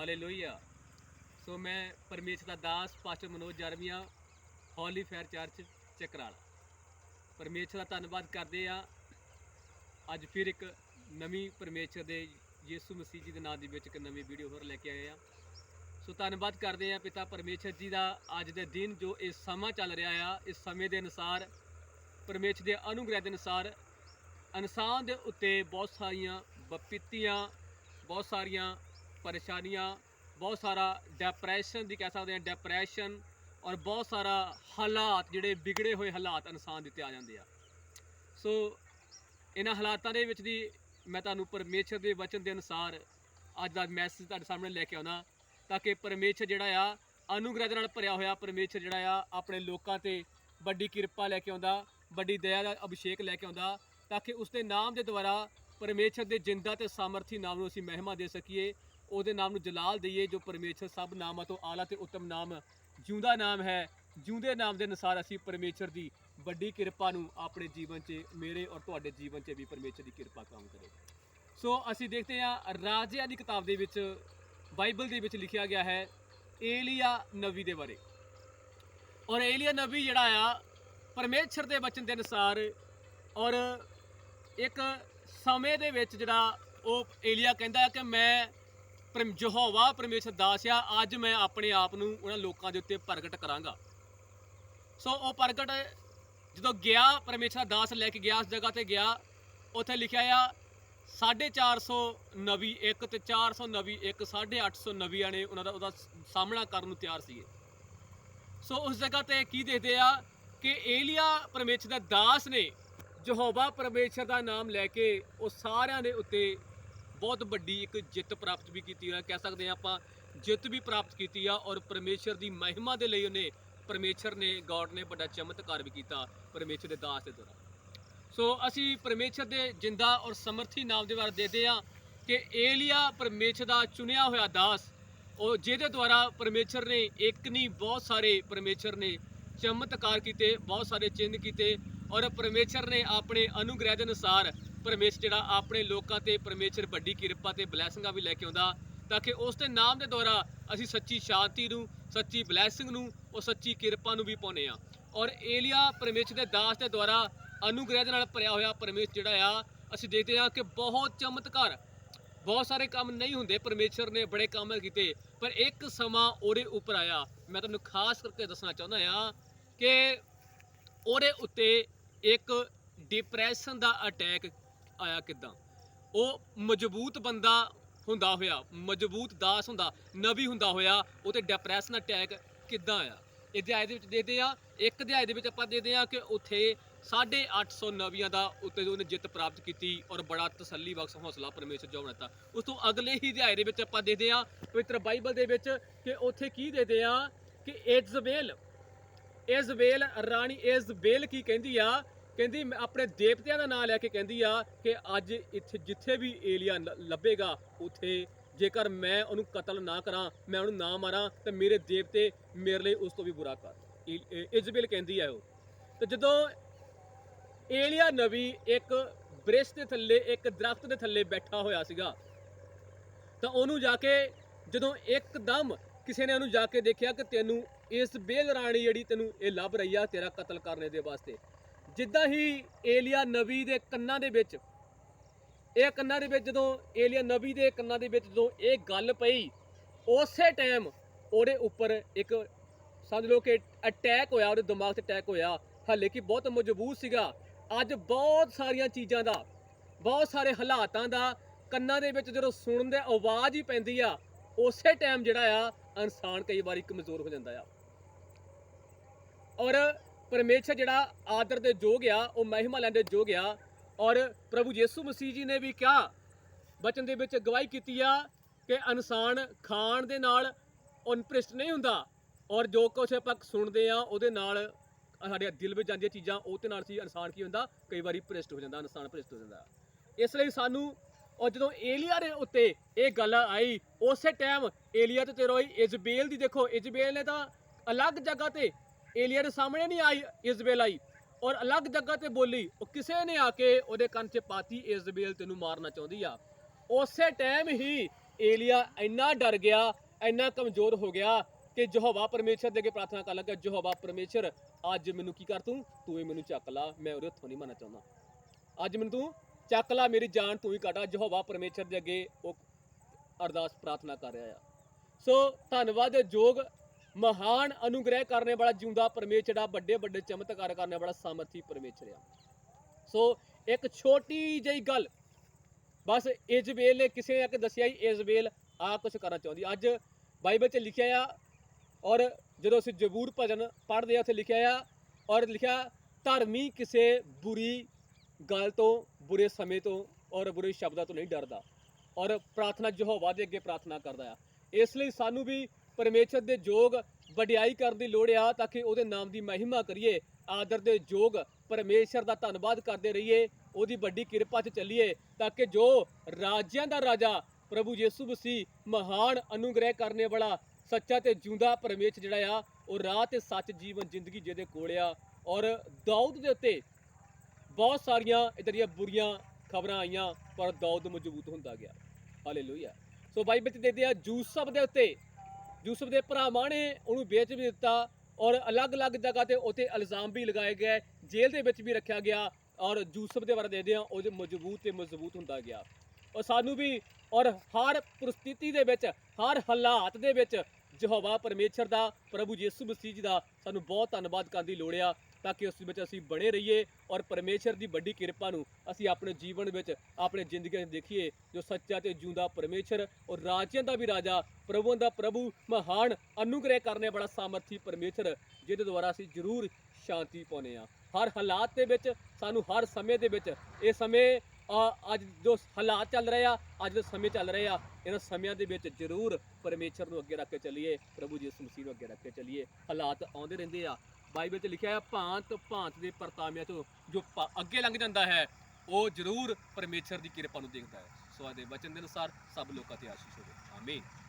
Hallelujah ਸੋ ਮੈਂ ਪਰਮੇਸ਼ਰ ਦਾ ਦਾਸ pastor Manoj ਜਰਮੀਆ ਹੌਲੀ ਫੇਅਰ ਚਰਚ ਚਕਰਾਲਾ। ਪਰਮੇਸ਼ਰ ਦਾ ਧੰਨਵਾਦ ਕਰਦੇ ਆ ਅੱਜ ਫਿਰ ਇੱਕ ਨਵੀਂ ਪਰਮੇਸ਼ਰ ਦੇ ਯੀਸ਼ੂ ਮਸੀਹ ਜੀ ਦੇ ਨਾਮ ਦੇ ਵਿੱਚ ਇੱਕ ਨਵੀਂ ਵੀਡੀਓ ਹੋਰ ਲੈ ਕੇ ਆਏ ਆ ਸੋ ਧੰਨਵਾਦ ਕਰਦੇ ਆ ਪਿਤਾ ਪਰਮੇਸ਼ਰ ਜੀ ਦਾ ਅੱਜ ਦੇ ਦਿਨ ਜੋ ਇਹ ਸਮਾਂ ਚੱਲ ਰਿਹਾ ਆ। ਇਸ ਸਮੇਂ ਦੇ ਅਨੁਸਾਰ, ਪਰਮੇਸ਼ਰ ਦੇ ਅਨੁਗ੍ਰਹਿ ਦੇ ਅਨੁਸਾਰ ਇਨਸਾਨ ਦੇ ਉੱਤੇ ਬਹੁਤ ਸਾਰੀਆਂ ਬਪੀਤੀਆਂ, ਬਹੁਤ ਸਾਰੀਆਂ ਪਰੇਸ਼ਾਨੀਆਂ, ਬਹੁਤ ਸਾਰਾ ਡਿਪਰੈਸ਼ਨ ਦੀ ਕਹਿ ਸਕਦੇ ਹਾਂ ਡਿਪਰੈਸ਼ਨ ਔਰ ਬਹੁਤ ਸਾਰਾ ਹਾਲਾਤ ਜਿਹੜੇ ਵਿਗੜੇ ਹੋਏ ਹਾਲਾਤ ਇਨਸਾਨ ਦਿੱਤੇ ਆ ਜਾਂਦੇ ਆ। ਸੋ ਇਹਨਾਂ ਹਾਲਾਤਾਂ ਦੇ ਵਿੱਚ ਦੀ ਮੈਂ ਤੁਹਾਨੂੰ ਪਰਮੇਸ਼ਰ ਦੇ ਵਚਨ ਦੇ ਅਨੁਸਾਰ ਅੱਜ ਦਾ ਮੈਸੇਜ ਤੁਹਾਡੇ ਸਾਹਮਣੇ ਲੈ ਕੇ ਆਉਣਾ ਤਾਂ ਕਿ ਪਰਮੇਸ਼ਰ ਜਿਹੜਾ ਆ, ਅਨੁਗ੍ਰਹਿ ਦੇ ਨਾਲ ਭਰਿਆ ਹੋਇਆ ਪਰਮੇਸ਼ਰ ਜਿਹੜਾ ਆ, ਆਪਣੇ ਲੋਕਾਂ ਤੇ ਵੱਡੀ ਕਿਰਪਾ ਲੈ ਕੇ ਆਉਂਦਾ, ਵੱਡੀ ਦਇਆ ਦਾ ਅਭਿਸ਼ੇਕ ਲੈ ਕੇ ਆਉਂਦਾ, ਤਾਂ ਕਿ ਉਸ ਦੇ ਨਾਮ ਦੇ ਦੁਆਰਾ ਪਰਮੇਸ਼ਰ ਦੇ ਜਿੰਦਾ ਤੇ ਸਾਮਰਥੀ ਨਾਮ ਨੂੰ ਅਸੀਂ ਮਹਿਮਾ ਦੇ ਸਕੀਏ ਉਹਦੇ ਨਾਮ ਨੂੰ ਜਲਾਲ ਦਈਏ, ਜੋ ਪਰਮੇਸ਼ਰ ਸਭ ਨਾਮਾਂ ਤੋਂ ਆਲਾ ਤੇ ਉੱਤਮ ਨਾਮ ਜਿਉਂਦਾ ਨਾਮ ਹੈ। ਜਿਉਂਦੇ ਨਾਮ ਦੇ ਅਨੁਸਾਰ ਅਸੀਂ ਪਰਮੇਸ਼ਰ ਦੀ ਵੱਡੀ ਕਿਰਪਾ ਨੂੰ ਆਪਣੇ ਜੀਵਨ 'ਚ, ਮੇਰੇ ਔਰ ਤੁਹਾਡੇ ਜੀਵਨ 'ਚ ਵੀ ਪਰਮੇਸ਼ਰ ਦੀ ਕਿਰਪਾ ਕੰਮ ਕਰੇ ਸੋ ਅਸੀਂ ਦੇਖਦੇ ਹਾਂ, ਰਾਜਿਆਂ ਦੀ ਕਿਤਾਬ ਦੇ ਵਿੱਚ, ਬਾਈਬਲ ਦੇ ਵਿੱਚ ਲਿਖਿਆ ਗਿਆ ਹੈ, ਏਲੀਆ ਨਬੀ ਦੇ ਬਾਰੇ। ਔਰ ਏਲੀਆ ਨਬੀ ਜਿਹੜਾ ਆ, ਪਰਮੇਸ਼ਰ ਦੇ ਵਚਨ ਦੇ ਅਨੁਸਾਰ ਔਰ ਇੱਕ ਸਮੇਂ ਦੇ ਵਿੱਚ ਜਿਹੜਾ ਉਹ ਏਲੀਆ ਕਹਿੰਦਾ ਕਿ ਮੈਂ ਪਰਮ ਯਹੋਵਾ, ਪਰਮੇਸ਼ਰ ਦਾਸ ਆ, ਅੱਜ ਮੈਂ ਆਪਣੇ ਆਪ ਨੂੰ ਉਹਨਾਂ ਲੋਕਾਂ ਦੇ ਉੱਤੇ ਪ੍ਰਗਟ ਕਰਾਂਗਾ। ਸੋ ਉਹ ਪ੍ਰਗਟ ਜਦੋਂ ਗਿਆ, ਪਰਮੇਸ਼ਰ ਦਾਸ ਲੈ ਕੇ ਗਿਆ, ਉਸ ਜਗ੍ਹਾ ਤੇ ਗਿਆ, ਉੱਥੇ ਲਿਖਿਆ ਆ 450 ਨਬੀ ਇੱਕ ਤੇ 400 ਨਬੀ ਇੱਕ 850 ਨਵੀਆਂ ਨੇ ਉਹਨਾਂ ਦਾ ਉਹਦਾ ਸਾਹਮਣਾ ਕਰਨ ਨੂੰ ਤਿਆਰ ਸੀਗੇ। ਸੋ ਉਸ ਜਗ੍ਹਾ ਤੇ ਕੀ ਦੇਖਦੇ ਆ ਕਿ ਏਲੀਆ ਪਰਮੇਸ਼ਰ ਦਾ ਦਾਸ ਨੇ ਯਹੋਵਾ ਪਰਮੇਸ਼ਰ ਦਾ ਨਾਮ ਲੈ ਕੇ ਉਹ ਸਾਰਿਆਂ ਦੇ ਉੱਤੇ ਬਹੁਤ ਵੱਡੀ ਇੱਕ ਜਿੱਤ ਪ੍ਰਾਪਤ ਵੀ ਕੀਤੀ ਹੈ। ਕਹਿ ਸਕਦੇ ਆ ਆਪਾਂ ਜਿੱਤ ਵੀ ਪ੍ਰਾਪਤ ਕੀਤੀ ਆ ਔਰ ਪਰਮੇਸ਼ਰ ਦੀ ਮਹਿਮਾ ਦੇ ਲਈ ਉਹਨੇ ਪਰਮੇਸ਼ਰ ਨੇ, ਗੋਡ ਨੇ ਵੱਡਾ ਚਮਤਕਾਰ ਵੀ ਕੀਤਾ ਪਰਮੇਸ਼ਰ ਦੇ ਦਾਸ ਦੇ ਦੁਆਰਾ। ਸੋ ਅਸੀਂ ਪਰਮੇਸ਼ਰ ਦੇ ਜਿੰਦਾ ਔਰ ਸਮਰਥੀ ਨਾਮ ਦੇ ਬਾਰੇ ਦੇਖਦੇ ਆ ਕਿ ਏਲੀਆ ਪਰਮੇਸ਼ਰ ਦਾ ਚੁਣਿਆ ਹੋਇਆ ਦਾਸ, ਉਹ ਜਿਹਦੇ ਦੁਆਰਾ ਪਰਮੇਸ਼ਰ ਨੇ ਇੱਕ ਨਹੀਂ, ਬਹੁਤ ਸਾਰੇ ਪਰਮੇਸ਼ਰ ਨੇ ਚਮਤਕਾਰ ਕੀਤੇ, ਬਹੁਤ ਸਾਰੇ ਚਿੰਨ੍ਹ ਕੀਤੇ ਔਰ ਪਰਮੇਸ਼ਰ ਨੇ ਆਪਣੇ ਅਨੁਗ੍ਰਹਿ ਦੇ ਅਨੁਸਾਰ ਪਰਮੇਸ਼ਰ ਜਿਹੜਾ ਆਪਣੇ ਲੋਕਾਂ ਤੇ ਪਰਮੇਸ਼ਰ ਵੱਡੀ ਕਿਰਪਾ ਤੇ ਬਲੇਸਿੰਗਾਂ ਵੀ ਲੈ ਕੇ ਆਉਂਦਾ ਤਾਂ ਕਿ ਉਸ ਦੇ ਨਾਮ ਦੇ ਦੁਆਰਾ ਅਸੀਂ ਸੱਚੀ ਸ਼ਾਂਤੀ ਨੂੰ, ਸੱਚੀ ਬਲੇਸਿੰਗ ਨੂੰ, ਉਹ ਸੱਚੀ ਕਿਰਪਾ ਨੂੰ ਵੀ ਪਾਉਨੇ ਆ ਔਰ ਏਲੀਆ ਪਰਮੇਸ਼ਰ ਦੇ ਦਾਸ ਦੇ ਦੁਆਰਾ ਅਨੁਗ੍ਰਹਿ ਦੇ ਨਾਲ ਭਰਿਆ ਹੋਇਆ ਪਰਮੇਸ਼ਰ ਜਿਹੜਾ ਆ, ਅਸੀਂ ਦੇਖਦੇ ਹਾਂ ਕਿ ਬਹੁਤ ਚਮਤਕਾਰ, ਬਹੁਤ ਸਾਰੇ ਕੰਮ ਨਹੀਂ ਹੁੰਦੇ ਪਰਮੇਸ਼ਰ ਨੇ ਬੜੇ ਕੰਮ ਕੀਤੇ, ਪਰ ਇੱਕ ਸਮਾਂ ਉਹਦੇ ਉੱਪਰ ਆਇਆ। ਮੈਂ ਤੁਹਾਨੂੰ ਖਾਸ ਕਰਕੇ ਦੱਸਣਾ ਚਾਹੁੰਦਾ ਆ ਕਿ ਉਹਦੇ ਉੱਤੇ ਇੱਕ ਡਿਪਰੈਸ਼ਨ ਦਾ ਅਟੈਕ ਆਇਆ ਕਿੱਦਾਂ? ਉਹ ਮਜ਼ਬੂਤ ਬੰਦਾ ਹੁੰਦਾ ਹੋਇਆ, ਮਜ਼ਬੂਤ ਦਾਸ ਹੁੰਦਾ ਨਬੀ ਹੁੰਦਾ ਹੋਇਆ, ਉਹ ਤੇ ਡਿਪਰੈਸ਼ਨ ਅਟੈਕ ਕਿੱਦਾਂ ਆਇਆ? ਇਹ ਅਧਿਆਇ ਦੇ ਵਿੱਚ ਦੇਖਦੇ ਆ ਇੱਕ ਅਧਿਆਇ ਦੇ ਵਿੱਚ ਆਪਾਂ ਦੇਖਦੇ ਆ ਕਿ ਉੱਥੇ 850 ਨਵੀਆਂ ਦਾ ਉੱਤੇ ਉਹਨੇ ਜਿੱਤ ਪ੍ਰਾਪਤ ਕੀਤੀ ਔਰ ਬੜਾ ਤਸੱਲੀ ਬਖਸ਼ ਹੌਸਲਾ ਪਰਮੇਸ਼ਰ ਜੋ ਦਿੱਤਾ। ਉਸ ਤੋਂ ਅਗਲੇ ਹੀ ਅਧਿਆਇ ਦੇ ਵਿੱਚ ਆਪਾਂ ਦੇਖਦੇ ਆ ਪਵਿੱਤਰ ਬਾਈਬਲ ਦੇ ਵਿੱਚ ਕਿ ਉੱਥੇ ਕੀ ਦੇਖਦੇ ਆ ਕਿ ਇਜ਼ਬੇਲ ਇਜ਼ਬੇਲ ਰਾਣੀ ਇਜ਼ਬੇਲ ਕੀ ਕਹਿੰਦੀ ਆ ਕਹਿੰਦੀ ਮੈਂ ਆਪਣੇ ਦੇਵਤਿਆਂ ਦਾ ਨਾਮ ਲੈ ਕੇ ਕਹਿੰਦੀ ਆ ਕਿ ਅੱਜ ਇੱਥੇ ਜਿੱਥੇ ਵੀ ਏਲੀਆ ਲ- ਲੱਭੇਗਾ, ਉੱਥੇ ਜੇਕਰ ਮੈਂ ਉਹਨੂੰ ਕਤਲ ਨਾ ਕਰਾਂ, ਮੈਂ ਉਹਨੂੰ ਨਾ ਮਾਰਾਂ, ਤੇ ਮੇਰੇ ਦੇਵਤੇ ਮੇਰੇ ਲਈ ਉਸ ਤੋਂ ਵੀ ਬੁਰਾ ਕਰ। ਇਜ਼ਬੇਲ ਕਹਿੰਦੀ ਆ ਉਹ। ਤੇ ਜਦੋਂ ਏਲੀਆ ਨਬੀ ਇੱਕ ਬ੍ਰਿਸ਼ ਦੇ ਥੱਲੇ, ਇੱਕ ਦਰਖਤ ਦੇ ਥੱਲੇ ਬੈਠਾ ਹੋਇਆ ਸੀਗਾ, ਤਾਂ ਉਹਨੂੰ ਜਾ ਕੇ ਜਦੋਂ ਇੱਕਦਮ ਕਿਸੇ ਨੇ ਉਹਨੂੰ ਜਾ ਕੇ ਦੇਖਿਆ ਕਿ ਤੈਨੂੰ ਇਸ ਬੇਲ ਰਾਣੀ ਜਿਹੜੀ ਤੈਨੂੰ ਇਹ ਲੱਭ ਰਹੀ ਆ, ਤੇਰਾ ਕਤਲ ਕਰਨੇ ਦੇ ਵਾਸਤੇ ਜਿੱਦਾਂ ਹੀ ਏਲੀਆ ਨਬੀ ਦੇ ਕੰਨਾਂ ਦੇ ਵਿੱਚ, ਇਹ ਕੰਨਾਂ ਦੇ ਵਿੱਚ ਜਦੋਂ ਏਲੀਆ ਨਬੀ ਦੇ ਕੰਨਾਂ ਦੇ ਵਿੱਚ ਜਦੋਂ ਇਹ ਗੱਲ ਪਈ, ਉਸੇ ਟਾਈਮ ਉਹਦੇ ਉੱਪਰ ਇੱਕ ਸਮਝ ਲਓ ਕਿ ਅਟੈਕ ਹੋਇਆ, ਉਹਦੇ ਦਿਮਾਗ ਤੇ ਅਟੈਕ ਹੋਇਆ। ਹਾਲੇ ਕਿ ਬਹੁਤ ਮਜ਼ਬੂਤ ਸੀਗਾ। ਅੱਜ ਬਹੁਤ ਸਾਰੀਆਂ ਚੀਜ਼ਾਂ ਦਾ, ਬਹੁਤ ਸਾਰੇ ਹਾਲਾਤਾਂ ਦਾ ਕੰਨਾਂ ਦੇ ਵਿੱਚ ਜਦੋਂ ਸੁਣਨ ਦੇ ਆਵਾਜ਼ ਹੀ ਪੈਂਦੀ ਆ, ਉਸੇ ਟਾਈਮ ਜਿਹੜਾ ਆ, ਇਨਸਾਨ ਕਈ ਵਾਰੀ ਕਮਜ਼ੋਰ ਹੋ ਜਾਂਦਾ ਆ। ਔਰ ਪਰਮੇਸ਼ਰ ਜਿਹੜਾ ਆਦਰ ਦੇ ਯੋਗ ਆ, ਉਹ ਮਹਿਮਾ ਲੈਣ ਦੇ ਯੋਗ ਆ। ਔਰ ਪ੍ਰਭੂ ਯੀਸੂ ਮਸੀਹ ਜੀ ਨੇ ਵੀ ਕਿਹਾ ਬਚਨ ਦੇ ਵਿੱਚ ਗਵਾਹੀ ਕੀਤੀ ਆ ਕਿ ਇਨਸਾਨ ਖਾਣ ਦੇ ਨਾਲ ਅਨਪ੍ਰਿਸ਼ਟ ਨਹੀਂ ਹੁੰਦਾ ਔਰ ਜੋ ਕੁਛ ਆਪਾਂ ਸੁਣਦੇ ਆ, ਉਹਦੇ ਨਾਲ ਸਾਡੇ ਦਿਲ ਵਿੱਚ ਜਾਂਦੀਆਂ ਚੀਜ਼ਾਂ ਉਹਦੇ ਨਾਲ ਸੀ ਇਨਸਾਨ ਕੀ ਹੁੰਦਾ, ਕਈ ਵਾਰੀ ਭ੍ਰਿਸ਼ਟ ਹੋ ਜਾਂਦਾ, ਇਨਸਾਨ ਭ੍ਰਿਸ਼ਟ ਹੋ ਜਾਂਦਾ। ਇਸ ਲਈ ਸਾਨੂੰ, ਔਰ ਜਦੋਂ ਏਲੀਆ ਦੇ ਉੱਤੇ ਇਹ ਗੱਲ ਆਈ, ਉਸੇ ਟਾਈਮ ਏਲੀਆ ਤੇ ਰੋਈ, ਇਜ਼ਬੇਲ ਦੀ ਦੇਖੋ, ਇਜ਼ਬੇਲ ਨੇ ਤਾਂ ਅਲੱਗ ਜਗ੍ਹਾ ਤੇ ਏਲੀਆ ਦੇ ਸਾਹਮਣੇ ਨਹੀਂ ਆਈ ਇਜ਼ਬੇਲ ਆਈ। ਔਰ ਅਲੱਗ ਜਗ੍ਹਾ ਤੇ ਬੋਲੀ, ਉਹ ਕਿਸੇ ਨੇ ਆ ਕੇ ਉਹਦੇ ਕੰਨ 'ਚ ਪਾਤੀ ਇਜ਼ਬੇਲ ਤੈਨੂੰ ਮਾਰਨਾ ਚਾਹੁੰਦੀ ਆ। ਉਸੇ ਟਾਈਮ ਹੀ ਏਲੀਆ ਇੰਨਾ ਡਰ ਗਿਆ, ਇੰਨਾ ਕਮਜ਼ੋਰ ਹੋ ਗਿਆ ਕਿ ਯਹੋਵਾ ਪਰਮੇਸ਼ਰ ਦੇ ਅੱਗੇ ਪ੍ਰਾਰਥਨਾ ਕਰਨ ਲੱਗਾ, ਯਹੋਵਾ ਪਰਮੇਸ਼ਰ, ਅੱਜ ਮੈਨੂੰ ਕੀ ਕਰ ਤੂੰ? ਤੂੰ ਹੀ ਮੈਨੂੰ ਚੱਕ ਲਾ, ਮੈਂ ਉਹਦੇ ਹੱਥੋਂ ਨਹੀਂ ਮੰਨਣਾ ਚਾਹੁੰਦਾ। ਅੱਜ ਮੈਨੂੰ ਤੂੰ ਚੱਕ ਲਾ, ਮੇਰੀ ਜਾਨ ਤੂੰ ਹੀ ਕੱਢਾ ਯਹੋਵਾ ਪਰਮੇਸ਼ਰ ਦੇ ਅੱਗੇ ਉਹ ਅਰਦਾਸ ਪ੍ਰਾਰਥਨਾ ਕਰ ਰਿਹਾ ਆ। ਸੋ ਧੰਨਵਾਦ ਜੋਗ ਮਹਾਨ ਅਨੁਗ੍ਰਹਿ ਕਰਨੇ ਵਾਲਾ ਜਿਉਂਦਾ ਪਰਮੇਸ਼ਰ ਜਿਹੜਾ ਵੱਡੇ ਵੱਡੇ ਚਮਤਕਾਰ ਕਰਨੇ ਵਾਲਾ ਸਾਮਰਥੀ ਪਰਮੇਸ਼ਰ ਆ। ਸੋ ਇੱਕ ਛੋਟੀ ਜਿਹੀ ਗੱਲ, ਬਸ ਇਜ਼ਬੇਲ ਨੇ ਕਿਸੇ ਨੇ ਆ ਕੇ ਦੱਸਿਆ ਹੀ ਇਜ਼ਬੇਲ ਆ ਕੁਝ ਕਰਨਾ ਚਾਹੁੰਦੀ। ਅੱਜ ਬਾਈਬਲ 'ਚ ਲਿਖਿਆ ਆ, ਔਰ ਜਦੋਂ ਅਸੀਂ ਜ਼ਬੂਰ ਭਜਨ ਪੜ੍ਹਦੇ ਆ, ਉੱਥੇ ਲਿਖਿਆ ਆ, ਔਰ ਲਿਖਿਆ, ਧਰਮੀ ਕਿਸੇ ਬੁਰੀ ਗੱਲ ਤੋਂ, ਬੁਰੇ ਸਮੇਂ ਤੋਂ, ਔਰ ਬੁਰੇ ਸ਼ਬਦਾਂ ਤੋਂ ਨਹੀਂ ਡਰਦਾ। ਔਰ ਪ੍ਰਾਰਥਨਾ ਯਹੋਵਾ ਦੇ ਅੱਗੇ ਪ੍ਰਾਰਥਨਾ ਕਰਦਾ ਆ। ਇਸ ਲਈ ਸਾਨੂੰ ਵੀ ਪਰਮੇਸ਼ਰ ਦੇ ਯੋਗ ਵਡਿਆਈ ਕਰਨ ਦੀ ਲੋੜ ਆ ਤਾਂ ਕਿ ਉਹਦੇ ਨਾਮ ਦੀ ਮਹਿਮਾ ਕਰੀਏ, ਆਦਰ ਦੇ ਯੋਗ ਪਰਮੇਸ਼ਰ ਦਾ ਧੰਨਵਾਦ ਕਰਦੇ ਰਹੀਏ, ਉਹਦੀ ਵੱਡੀ ਕਿਰਪਾ 'ਚ ਚੱਲੀਏ ਤਾਂ ਕਿ ਜੋ ਰਾਜਿਆਂ ਦਾ ਰਾਜਾ ਪ੍ਰਭੂ ਯਿਸੂ ਮਸੀਹ ਮਹਾਨ ਅਨੁਗ੍ਰਹਿ ਕਰਨੇ ਵਾਲਾ, ਸੱਚਾ ਤੇ ਜਿਉਂਦਾ ਪਰਮੇਸ਼ਰ ਜਿਹੜਾ ਆ, ਉਹ ਰਾਹ ਤੇ ਸੱਚ ਜੀਵਨ ਜ਼ਿੰਦਗੀ ਜਿਹਦੇ ਕੋਲ ਆ। ਔਰ ਦਾਊਦ ਦੇ ਉੱਤੇ ਬਹੁਤ ਸਾਰੀਆਂ ਇਦਾਂ ਦੀਆਂ ਬੁਰੀਆਂ ਖਬਰਾਂ ਆਈਆਂ, ਪਰ ਦਾਊਦ ਮਜ਼ਬੂਤ ਹੁੰਦਾ ਗਿਆ। ਹਾਲੇਲੂਇਆ। ਸੋ ਬਾਈਬਲ ਚ ਦੇਖਦੇ ਆ, ਯੂਸਫ ਦੇ ਉੱਤੇ ਯੂਸਫ ਦੇ ਭਰਾਵਾਂ ਨੇ ਉਹਨੂੰ ਵੇਚ ਵੀ ਦਿੱਤਾ ਔਰ ਅਲੱਗ-ਅਲੱਗ ਜਗ੍ਹਾ ਤੇ ਉਤੇ ਇਲਜ਼ਾਮ ਵੀ ਲਗਾਏ ਗਏ, ਜੇਲ੍ਹ ਦੇ ਵਿੱਚ ਵੀ ਰੱਖਿਆ ਗਿਆ ਔਰ ਯੂਸਫ ਦੇ ਬਾਰੇ ਦੇਖਦੇ ਆ ਉਹ ਜੋ ਮਜ਼ਬੂਤ ਤੇ ਮਜ਼ਬੂਤ ਹੁੰਦਾ ਗਿਆ। ਔਰ ਸਾਨੂੰ ਵੀ ਔਰ ਹਰ ਪਰਿਸਥਿਤੀ ਦੇ ਵਿੱਚ, ਹਰ ਹਾਲਾਤ ਦੇ ਵਿੱਚ ਯਹੋਵਾ ਪਰਮੇਸ਼ਰ ਦਾ, ਪ੍ਰਭੂ ਯਿਸੂ ਮਸੀਹ ਜੀ ਦਾ ਸਾਨੂੰ ਬਹੁਤ ਧੰਨਵਾਦ ਕਰਨ ਦੀ ਲੋੜ ਆ। ਤਾਂ ਕਿ ਉਸ ਵਿੱਚ ਅਸੀਂ ਬਣੇ ਰਹੀਏ ਔਰ ਪਰਮੇਸ਼ਰ ਦੀ ਵੱਡੀ ਕਿਰਪਾ ਨੂੰ ਅਸੀਂ ਆਪਣੇ ਜੀਵਨ ਵਿੱਚ, ਆਪਣੇ ਜ਼ਿੰਦਗੀ ਵਿੱਚ ਦੇਖੀਏ, ਜੋ ਸੱਚਾ ਤੇ ਜਿਉਂਦਾ ਪਰਮੇਸ਼ਰ ਔਰ ਰਾਜਿਆਂ ਦਾ ਵੀ ਰਾਜਾ, ਪ੍ਰਭੂਆਂ ਦਾ ਪ੍ਰਭੂ, ਮਹਾਨ ਅਨੁਗ੍ਰਹਿ ਕਰਨੇ ਵਾਲਾ ਸਾਮਰਥੀ ਪਰਮੇਸ਼ਰ, ਜਿਹਦੇ ਦੁਆਰਾ ਅਸੀਂ ਜ਼ਰੂਰ ਸ਼ਾਂਤੀ ਪਾਉਨੇ ਆ ਹਰ ਹਾਲਾਤ ਦੇ ਵਿੱਚ, ਸਾਨੂੰ ਹਰ ਸਮੇਂ ਦੇ ਵਿੱਚ, ਇਹ ਸਮੇਂ ਅੱਜ ਜੋ ਹਾਲਾਤ ਚੱਲ ਰਹੇ ਆ, ਅੱਜ ਦੇ ਸਮੇਂ ਚੱਲ ਰਹੇ ਆ, ਇਹਨਾਂ ਸਮਿਆਂ ਦੇ ਵਿੱਚ ਜ਼ਰੂਰ ਪਰਮੇਸ਼ਰ ਨੂੰ ਅੱਗੇ ਰੱਖ ਕੇ ਚੱਲੀਏ, ਪ੍ਰਭੂ ਯਿਸੂ ਮਸੀਹ ਨੂੰ ਅੱਗੇ ਰੱਖ ਕੇ ਚੱਲੀਏ। ਹਾਲਾਤ ਆਉਂਦੇ ਰਹਿੰਦੇ ਆ। ਬਾਈਬਲ 'ਚ ਲਿਖਿਆ ਹੈ ਭਾਂਤ ਭਾਂਤ ਦੇ ਪਰਤਾਵਿਆਂ ਤੋਂ ਜੋ ਪ- ਅੱਗੇ ਲੰਘ ਜਾਂਦਾ ਹੈ, ਉਹ ਜ਼ਰੂਰ ਪਰਮੇਸ਼ਰ ਦੀ ਕਿਰਪਾ ਨੂੰ ਦੇਖਦਾ ਹੈ। ਸੋ ਆਦੇ ਵਚਨ ਦੇ ਅਨੁਸਾਰ ਸਭ ਲੋਕਾਂ ਤੇ ਆਸ਼ੀਸ਼ ਹੋਵੇ। ਆਮੀਨ।